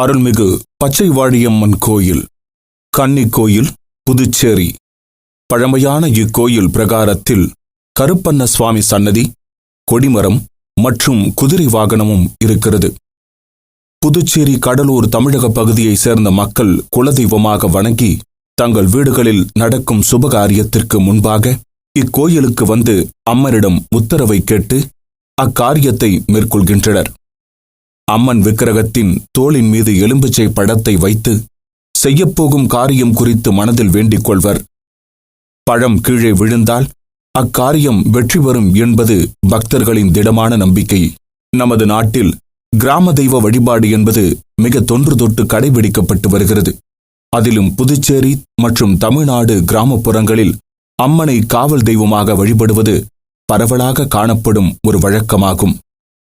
அருள்மிகு பச்சை வாழியம்மன் கோயில் கன்னி கோயில் புதுச்சேரி. பழமையான இக்கோயில் பிரகாரத்தில் கருப்பண்ண சுவாமி சன்னதி கொடிமரம் மற்றும் குதிரை வாகனமும் இருக்கிறது. புதுச்சேரி கடலூர் தமிழக பகுதியைச் சேர்ந்த மக்கள் குலதெய்வமாக வணங்கி தங்கள் வீடுகளில் நடக்கும் சுபகாரியத்திற்கு முன்பாக இக்கோயிலுக்கு வந்து அம்மனிடம் உத்தரவை கேட்டு அக்காரியத்தை மேற்கொள்கின்றனர். அம்மன் விக்கிரகத்தின் தோளின் மீது எலும்புச்சை படத்தை வைத்து செய்யப்போகும் காரியம் குறித்து மனதில் வேண்டிக் கொள்வர். பழம் கீழே விழுந்தால் அக்காரியம் வெற்றி பெறும் என்பது பக்தர்களின் திடமான நம்பிக்கை. நமது நாட்டில் கிராம தெய்வ வழிபாடு என்பது மிக தொன்று தொட்டு கடைபிடிக்கப்பட்டு வருகிறது. அதிலும் புதுச்சேரி மற்றும் தமிழ்நாடு கிராமப்புறங்களில் அம்மனை காவல் தெய்வமாக வழிபடுவது பரவலாக காணப்படும் ஒரு வழக்கமாகும்.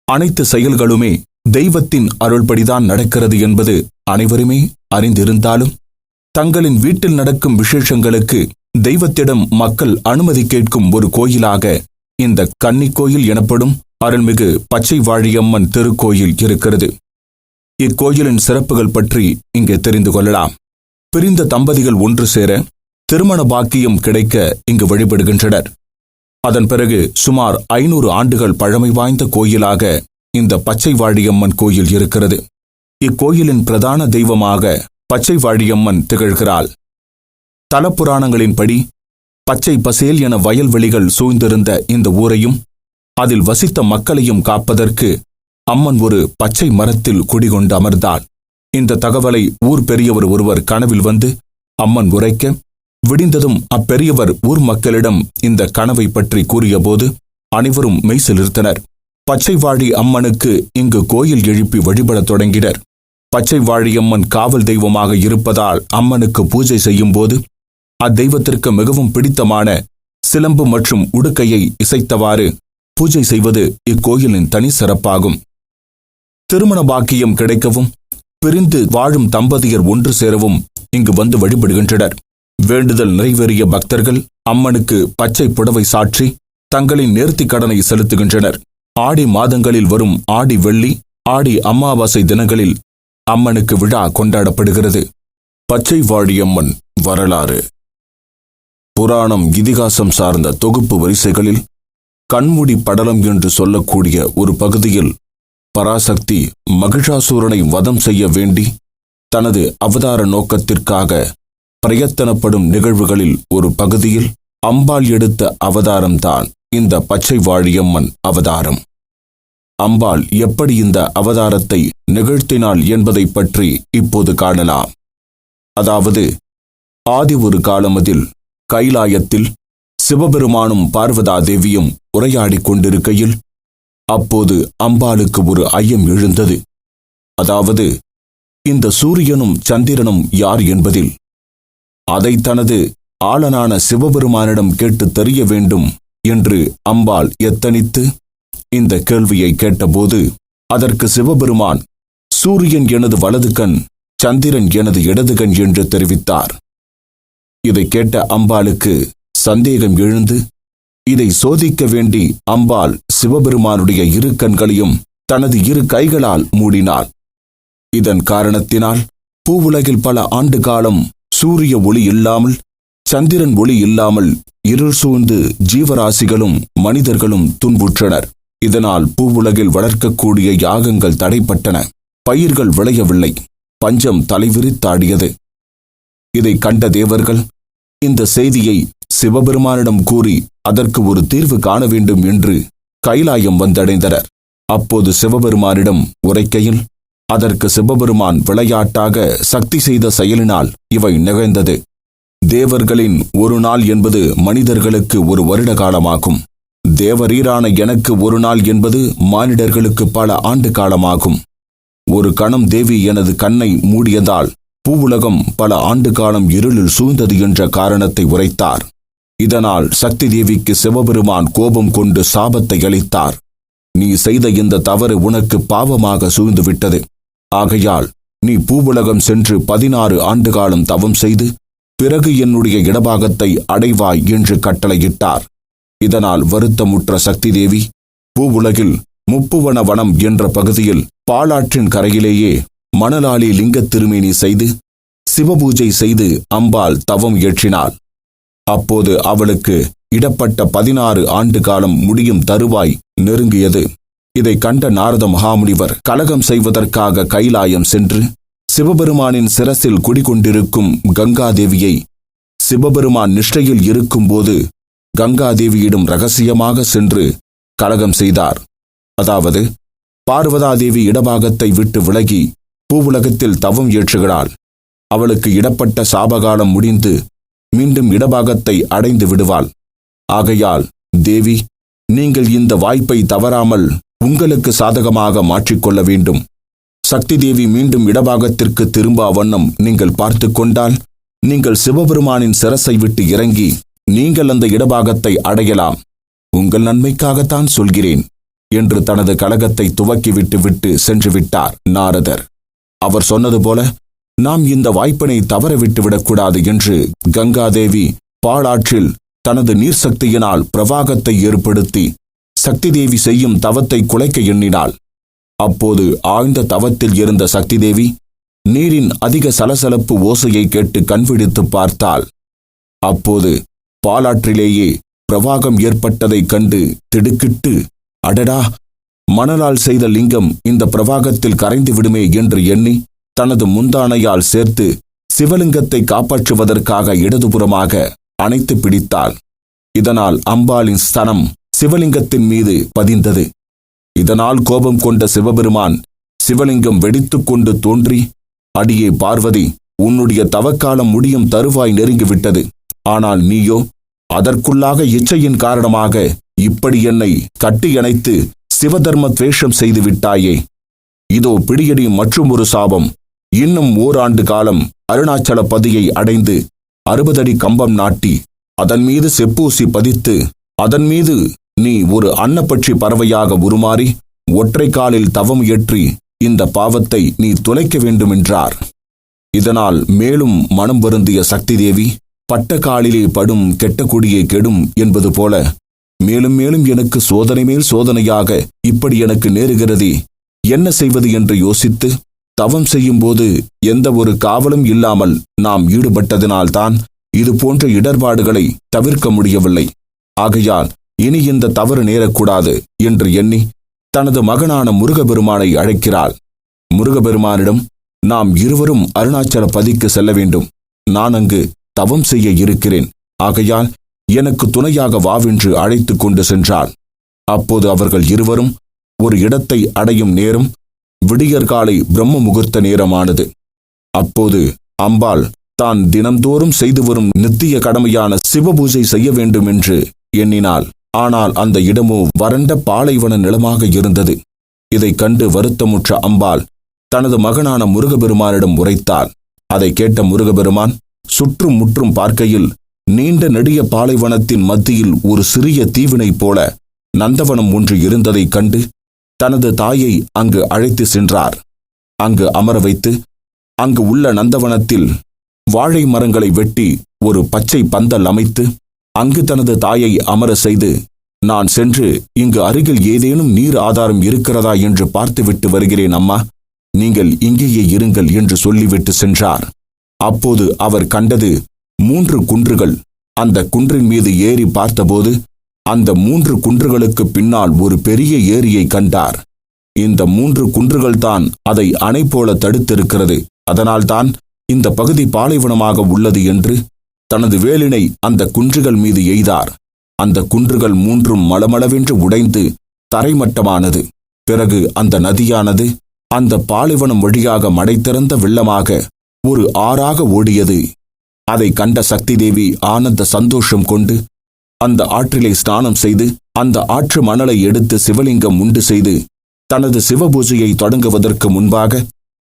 அனைத்து செயல்களுமே தெய்வத்தின் அருள்படிதான் நடக்கிறது என்பது அனைவருமே அறிந்திருந்தாலும் தங்களின் வீட்டில் நடக்கும் விசேஷங்களுக்கு தெய்வத்திடம் மக்கள் அனுமதி கேட்கும் ஒரு கோயிலாக இந்த கன்னிக்கோயில் எனப்படும் அருள்மிகு பச்சை வாழியம்மன் திருக்கோயில் இருக்கிறது. இக்கோயிலின் சிறப்புகள் பற்றி இங்கே தெரிந்து கொள்ளலாம். பிரிந்த தம்பதிகள் ஒன்று சேர திருமண பாக்கியம் கிடைக்க இங்கு வழிபடுகின்றனர். அதன் பிறகு சுமார் ஐநூறு ஆண்டுகள் பழமை வாய்ந்த கோயிலாக இந்த பச்சை வாழியம்மன் கோயில் இருக்கிறது. இக்கோயிலின் பிரதான தெய்வமாக பச்சை வாழியம்மன் திகழ்கிறாள். தலப்புராணங்களின்படி பச்சை பசேல் என வயல்வெளிகள் சூழ்ந்திருந்த இந்த ஊரையும் அதில் வசித்த மக்களையும் காப்பதற்கு அம்மன் ஒரு பச்சை மரத்தில் குடிகொண்டு அமர்ந்தாள் இந்த தகவலை ஊர் பெரியவர் ஒருவர் கனவில் வந்து அம்மன் உரைக்க விடிந்ததும் அப்பெரியவர் ஊர் மக்களிடம் இந்த கனவை பற்றி கூறியபோது அனைவரும் மெய் செலுத்தினர் பச்சைவாழி அம்மனுக்கு இங்கு கோயில் எழுப்பி வழிபடத் தொடங்கினர். பச்சைவாழியம்மன் காவல் தெய்வமாக இருப்பதால் அம்மனுக்கு பூஜை செய்யும்போது அத்தெய்வத்திற்கு மிகவும் பிடித்தமான சிலம்பு மற்றும் உடுக்கையை இசைத்தவாறு பூஜை செய்வது இக்கோயிலின் தனி சிறப்பாகும். திருமண பாக்கியம் கிடைக்கவும் பிரிந்து வாழும் தம்பதியர் ஒன்று சேரவும் இங்கு வந்து வழிபடுகின்றனர். வேண்டுதல் நிறைவேறிய பக்தர்கள் அம்மனுக்கு பச்சை புடவை சாற்றி தங்களின் நேர்த்திக் கடனை செலுத்துகின்றனர். ஆடி மாதங்களில் வரும் ஆடி வெள்ளி ஆடி அமாவாசை தினங்களில் அம்மனுக்கு விழா கொண்டாடப்படுகிறது. பச்சை வாழியம்மன் வரலாறு. புராணம் இதிகாசம் சார்ந்த தொகுப்பு வரிசைகளில் கண்மூடி படலம் என்று சொல்லக்கூடிய ஒரு பகுதியில் பராசக்தி மகிஷாசூரனை வதம் செய்ய வேண்டி தனது அவதார நோக்கத்திற்காக பிரயத்தனப்படும் நிகழ்வுகளில் ஒரு பகுதியில் அம்பாள் எடுத்த அவதாரம்தான். இந்த பச்சை வாழியம்மன் அவதாரம். அம்பாள் எப்படி இந்த அவதாரத்தை நிகழ்த்தினாள் என்பதை பற்றி இப்போது காணலாம். அதாவது ஆதி ஒரு காலமதில் கைலாயத்தில் சிவபெருமானும் பார்வதா தேவியும் உரையாடிக் கொண்டிருக்கையில் அப்போது அம்பாளுக்கு ஒரு ஐயம் எழுந்தது. அதாவது இந்த சூரியனும் சந்திரனும் யார் என்பதில். அதை தனது ஆளனான சிவபெருமானிடம் கேட்டு தெரிய வேண்டும் என்று அம்பாள் எத்தனித்து இந்த கேள்வியை கேட்டபோது அதற்கு சிவபெருமான் சூரியன் எனது வலது கண் சந்திரன் எனது இடது கண் என்று தெரிவித்தார். இதை கேட்ட அம்பாளுக்கு சந்தேகம் எழுந்து இதை சோதிக்க வேண்டி அம்பாள் சிவபெருமானுடைய இரு கண்களையும் தனது இரு கைகளால் மூடினாள். இதன் காரணத்தினால் பூவுலகில் பல ஆண்டு காலம் சூரிய ஒளி இல்லாமல் சந்திரன் ஒளி இல்லாமல் இருள் சூழ்ந்து ஜீவராசிகளும் மனிதர்களும் துன்புற்றனர். இதனால் பூவுலகில் வளர்க்கக்கூடிய யாகங்கள் தடைப்பட்டன. பயிர்கள் விளையவில்லை. பஞ்சம் தலைவிரித்தாடியது இதை கண்ட தேவர்கள் இந்த செய்தியை சிவபெருமானிடம் கூறி அதற்கு ஒரு தீர்வு காண வேண்டும் என்று கைலாயம் வந்தடைந்தனர். அப்போது சிவபெருமானிடம் உரைக்கையில் அதற்கு சிவபெருமான் விளையாட்டாக சக்தி செய்த செயலினால் இவை நிகழ்ந்தது. தேவர்களின் ஒரு நாள் என்பது மனிதர்களுக்கு ஒரு வருட காலமாகும் தேவரீரான எனக்கு ஒரு நாள் என்பது மானிடர்களுக்கு பல ஆண்டு காலமாகும் ஒரு கணம் தேவி எனது கண்ணை மூடியதால் பூவுலகம் பல ஆண்டு காலம் இருளில் சூழ்ந்தது என்ற காரணத்தை உரைத்தார். இதனால் சக்தி தேவிக்கு சிவபெருமான் கோபம் கொண்டு சாபத்தை அளித்தார். நீ செய்த இந்த தவறு உனக்கு பாவமாக சூழ்ந்துவிட்டது. ஆகையால் நீ பூவுலகம் சென்று பதினாறு ஆண்டு காலம் தவம் செய்து பிறகு என்னுடைய இடபாகத்தை அடைவாய் என்று கட்டளையிட்டார். இதனால் வருத்தமுற்ற சக்தி தேவி பூவுலகில் முப்புவன வனம் என்ற பகுதியில் பாலாற்றின் கரையிலேயே மணலாளி லிங்கத் திருமேனி செய்து சிவபூஜை செய்து அம்பாள் தவம் இயற்றினாள் அப்போது அவளுக்கு இடப்பட்ட பதினாறு ஆண்டு காலம் முடியும் தருவாய் நெருங்கியது. இதை கண்ட நாரத மகாமுனிவர் கலகம் செய்வதற்காக கைலாயம் சென்று சிவபெருமானின் சிரசில் குடிகொண்டிருக்கும் கங்காதேவியை சிவபெருமான் நிஷ்டையில் இருக்கும்போது கங்காதேவியிடம் ரகசியமாக சென்று கலகம் செய்தார். அதாவது பார்வதாதேவி இடபாகத்தை விட்டு விலகி பூவுலகத்தில் தவம் ஏற்றுகிறாள். அவளுக்கு இடப்பட்ட சாபகாலம் முடிந்து மீண்டும் இடபாகத்தை அடைந்து விடுவாள். ஆகையால் தேவி நீங்கள் இந்த வாய்ப்பை தவறாமல் உங்களுக்கு சாதகமாக மாற்றிக்கொள்ள வேண்டும். சக்தி தேவி மீண்டும் இடபாகத்திற்கு திரும்ப வண்ணம் நீங்கள் பார்த்து கொண்டால் நீங்கள் சிவபெருமானின் சிரசை விட்டு இறங்கி நீங்கள் அந்த இடபாகத்தை அடையலாம். உங்கள் நன்மைக்காகத்தான் சொல்கிறேன் என்று தனது கழகத்தை துவக்கிவிட்டு விட்டு சென்று விட்டார் நாரதர். அவர் சொன்னது போல நாம் இந்த வாய்ப்பினை தவற விடக்கூடாது என்று கங்காதேவி பாலாற்றில் தனது நீர் சக்தியினால் பிரவாகத்தை ஏற்படுத்தி சக்தி தேவி செய்யும் தவத்தை குலைக்க எண்ணினாள். அப்போது ஆழ்ந்த தவத்தில் இருந்த சக்தி தேவி நீரின் அதிக சலசலப்பு ஓசையை கேட்டு கண்விழித்து பார்த்தாள். அப்போது பாலாற்றிலேயே பிரவாகம் ஏற்பட்டதைக் கண்டு திடுக்கிட்டு அடடா! மணலால் செய்த லிங்கம் இந்த பிரவாகத்தில் கரைந்து விடுமே என்று எண்ணி தனது முந்தானையால் சேர்த்து சிவலிங்கத்தை காப்பாற்றுவதற்காக இடதுபுறமாக அணைத்து பிடித்தாள். இதனால் அம்பாளின் ஸ்தனம் சிவலிங்கத்தின் மீது பதிந்தது. இதனால் கோபம் கொண்ட சிவபெருமான் சிவலிங்கம் வெடித்துக் கொண்டு தோன்றி அடியே பார்வதி உன்னுடைய தவக்காலம் முடியும் தருவாய் நெருங்கிவிட்டது. ஆனால் நீயோ அதற்குள்ளாக இச்சையின் காரணமாக இப்படி என்னை கட்டியணைத்து சிவதர்ம துவேஷம் செய்து விட்டாயே. இதோ பிடியடி மற்றும் ஒரு சாபம். இன்னும் ஓராண்டு காலம் அருணாச்சல பதியை அடைந்து அறுபதடி கம்பம் நாட்டி அதன் மீது செப்பூசி பதித்து அதன் மீது நீ ஒரு அன்னப்பட்சி பறவையாக உருமாறி ஒற்றை காலில் தவம் இயற்றி இந்த பாவத்தை நீ துளைக்க வேண்டுமென்றார். இதனால் மேலும் மனம் வருந்திய சக்தி தேவி பட்ட காலிலே படும் கெட்ட குடியை கெடும் என்பது போல மேலும் மேலும் எனக்கு சோதனை மேல் சோதனையாக இப்படி எனக்கு நேருகிறதே என்ன செய்வது என்று யோசித்து தவம் செய்யும்போது எந்த ஒரு காவலும் இல்லாமல் நாம் ஈடுபட்டதினால்தான் இது போன்ற இடர்பாடுகளை தவிர்க்க முடியவில்லை. ஆகையால் இனி இந்த தவறு நேரக்கூடாது என்று எண்ணி தனது மகனான முருகபெருமானை அழைக்கிறாள். முருகபெருமானிடம் நாம் இருவரும் அருணாச்சல பதிக்கு செல்ல வேண்டும். நான் அங்கு தவம் செய்ய இருக்கிறேன். ஆகையால் எனக்கு துணையாக வாவென்று அழைத்து கொண்டு சென்றான் அப்போது அவர்கள் இருவரும் ஒரு இடத்தை அடையும் நேரம் விடியற்காலை பிரம்ம முகூர்த்த நேரமானது. அப்போது அம்பாள் தான் தினந்தோறும் செய்து வரும் நித்திய கடமையான சிவபூஜை செய்ய வேண்டும் என்று எண்ணினாள். ஆனால் அந்த இடமோ வறண்ட பாலைவன நிலமாக இருந்தது. இதைக் கண்டு வருத்தமுற்ற அம்பாள் தனது மகனான முருகபெருமானிடம் உரைத்தாள். அதை கேட்ட முருகபெருமான் சுற்றும் முற்றும் பார்க்கையில் நீண்ட நெடிய பாலைவனத்தின் மத்தியில் ஒரு சிறிய தீவினைப் போல நந்தவனம் ஒன்று இருந்ததைக் கண்டு தனது தாயை அங்கு அழைத்து சென்றார். அங்கு அமர வைத்து அங்கு உள்ள நந்தவனத்தில் வாழை மரங்களை வெட்டி ஒரு பச்சை பந்தல் அமைத்து அங்கு தனது தாயை அமர செய்து நான் சென்று இங்கு அருகில் ஏதேனும் நீர் ஆதாரம் இருக்கிறதா என்று பார்த்துவிட்டு வருகிறேன் அம்மா. நீங்கள் இங்கேயே இருங்கள் என்று சொல்லிவிட்டு சென்றார். அப்போது அவர் கண்டது மூன்று குன்றுகள். அந்த குன்றின் மீது ஏறி பார்த்தபோது அந்த மூன்று குன்றுகளுக்கு பின்னால் ஒரு பெரிய ஏரியை கண்டார். இந்த மூன்று குன்றுகள்தான் அதை அணை போல தடுத்திருக்கிறது. அதனால்தான் இந்த பகுதி பாலைவனமாக உள்ளது என்று தனது வேலினை அந்த குன்றுகள் மீது எய்தார். அந்த குன்றுகள் மூன்றும் மளமளவென்று உடைந்து தரைமட்டமானது. பிறகு அந்த நதியானது அந்த பாலைவனம் வழியாக மடை திறந்த வெள்ளமாக ஒரு ஆறாக ஓடியது. அதை கண்ட சக்தி தேவி ஆனந்த சந்தோஷம் கொண்டு அந்த ஆற்றிலே ஸ்நானம் செய்து அந்த ஆற்று மணலை எடுத்து சிவலிங்கம் உண்டு செய்து தனது சிவபூஜையை தொடங்குவதற்கு முன்பாக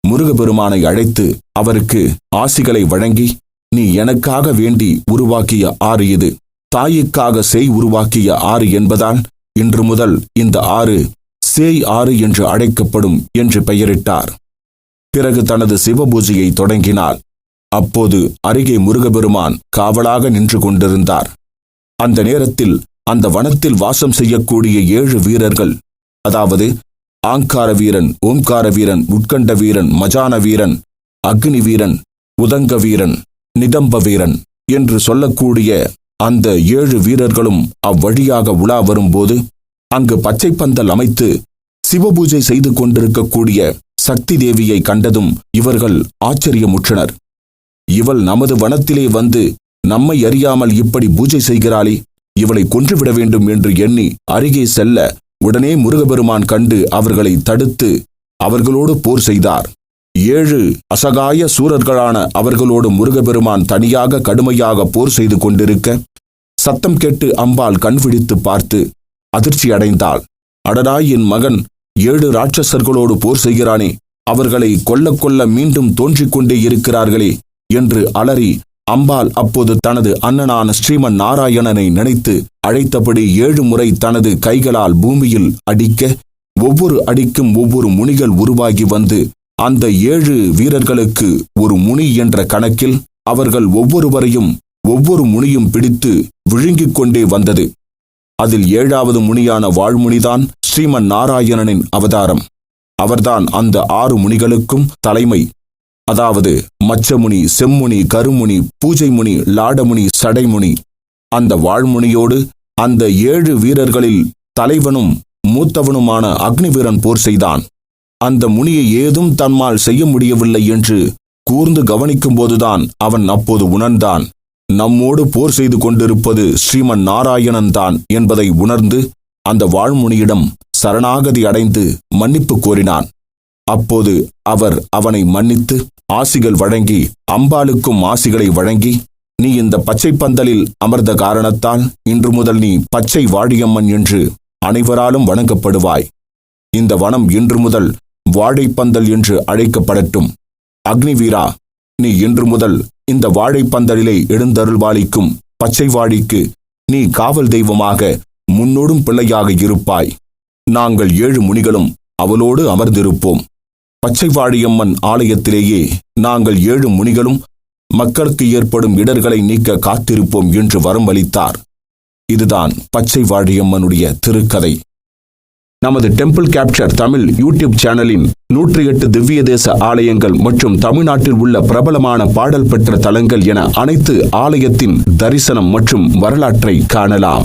முருகபெருமானை அழைத்து அவருக்கு ஆசிகளை வழங்கி நீ எனக்காக வேண்டி உருவாக்கிய ஆறு இது. தாய்க்காக சேய் உருவாக்கிய ஆறு என்பதால் இன்று முதல் இந்த ஆறு சேய் ஆறு என்று அழைக்கப்படும் என்று பெயரிட்டார். பிறகு தனது சிவபூஜையை தொடங்கினார். அப்போது அருகே முருகபெருமான் காவலாக நின்று கொண்டிருந்தார். அந்த நேரத்தில் அந்த வனத்தில் வாசம் செய்யக்கூடிய ஏழு வீரர்கள் அதாவது ஆங்கார வீரன் ஓம்கார வீரன் உட்கண்ட வீரன் மஜான வீரன் அக்னி வீரன் உதங்க வீரன் நிதம்ப வீரன் என்று சொல்லக்கூடிய அந்த ஏழு வீரர்களும் அவ்வழியாக உலா வரும்போது அங்கு பச்சை பந்தல் அமைத்து சிவபூஜை செய்து கொண்டிருக்கக்கூடிய சக்தி தேவியை கண்டதும் இவர்கள் ஆச்சரியமுற்றனர். இவள் நமது வனத்திலே வந்து நம்மை அறியாமல் இப்படி பூஜை செய்கிறாளே இவளை கொன்றுவிட வேண்டும் என்று எண்ணி அருகே செல்ல உடனே முருகபெருமான் கண்டு அவர்களை தடுத்து அவர்களோடு போர் செய்தார். ஏழு அசகாய சூரர்களான அவர்களோடு முருகபெருமான் தனியாக கடுமையாக போர் செய்து கொண்டிருக்க சத்தம் கேட்டு அம்பாள் கண்விழித்து பார்த்து அதிர்ச்சி அடைந்தாள். அடடா என் மகன் ஏழு ராட்சசர்களோடு போர் செய்கிறானே அவர்களை கொல்ல கொல்ல மீண்டும் தோன்றிக் கொண்டே இருக்கிறார்களே என்று அலறி அம்பாள் அப்போது தனது அண்ணனான ஸ்ரீமன் நாராயணனை நினைத்து அழைத்தபடி ஏழு முறை தனது கைகளால் பூமியில் அடிக்க ஒவ்வொரு அடிக்கும் ஒவ்வொரு முனிகள் உருவாகி வந்து அந்த ஏழு வீரர்களுக்கு ஒரு முனி என்ற கணக்கில் அவர்கள் ஒவ்வொருவரையும் ஒவ்வொரு முனியும் பிடித்து விழுங்கிக் கொண்டே வந்தது. அதில் ஏழாவது முனியான வாழ்முனிதான் ஸ்ரீமன் நாராயணனின் அவதாரம். அவர்தான் அந்த ஆறு முனிகளுக்கும் தலைமை. அதாவது மச்சமுனி செம்முனி கருமுனி பூஜை முனி லாடமுனி சடைமுனி. அந்த வாழ்முனியோடு அந்த ஏழு வீரர்களில் தலைவனும் மூத்தவனுமான அக்னிவீரன் போர் செய்தான். அந்த முனியை ஏதும் தன்மால் செய்ய முடியவில்லை என்று கூர்ந்து கவனிக்கும்போதுதான் அவன் அப்போது உணர்ந்தான். நம்மோடு போர் செய்து கொண்டிருப்பது ஸ்ரீமன் நாராயணன் தான் என்பதை உணர்ந்து அந்த வாழ்முனியிடம் சரணாகதி அடைந்து மன்னிப்பு கோரினான். அப்போது அவர் அவனை மன்னித்து ஆசிகள் வழங்கி அம்பாளுக்கும் ஆசிகளை வழங்கி நீ இந்த பச்சை பந்தலில் அமர்ந்த காரணத்தால் இன்று முதல் நீ பச்சை வாழியம்மன் என்று அனைவராலும் வணங்கப்படுவாய். இந்த வனம் இன்று முதல் வாழைப்பந்தல் என்று அழைக்கப்படட்டும். அக்னிவீரா நீ இன்று முதல் இந்த வாழைப்பந்தலிலே எழுந்தருள்வாளிக்கும் பச்சை வாழிக்கு நீ காவல் தெய்வமாக முன்னோடும் பிள்ளையாக இருப்பாய். நாங்கள் ஏழு முனிகளும் அவளோடு அமர்ந்திருப்போம். பச்சைவாழியம்மன் ஆலயத்திலேயே நாங்கள் ஏழு முனிகளும் மக்களுக்கு ஏற்படும் இடர்களை நீக்க காத்திருப்போம் என்று வரம் அளித்தார் இதுதான் பச்சை வாழியம்மனுடைய திருக்கதை. நமது டெம்பிள் கேப்சர் தமிழ் யூடியூப் சேனலின் நூற்றி எட்டு திவ்ய தேச ஆலயங்கள் மற்றும் தமிழ்நாட்டில் உள்ள பிரபலமான பாடல் பெற்ற தலங்கள் என அனைத்து ஆலயத்தின் தரிசனம் மற்றும் வரலாற்றை காணலாம்.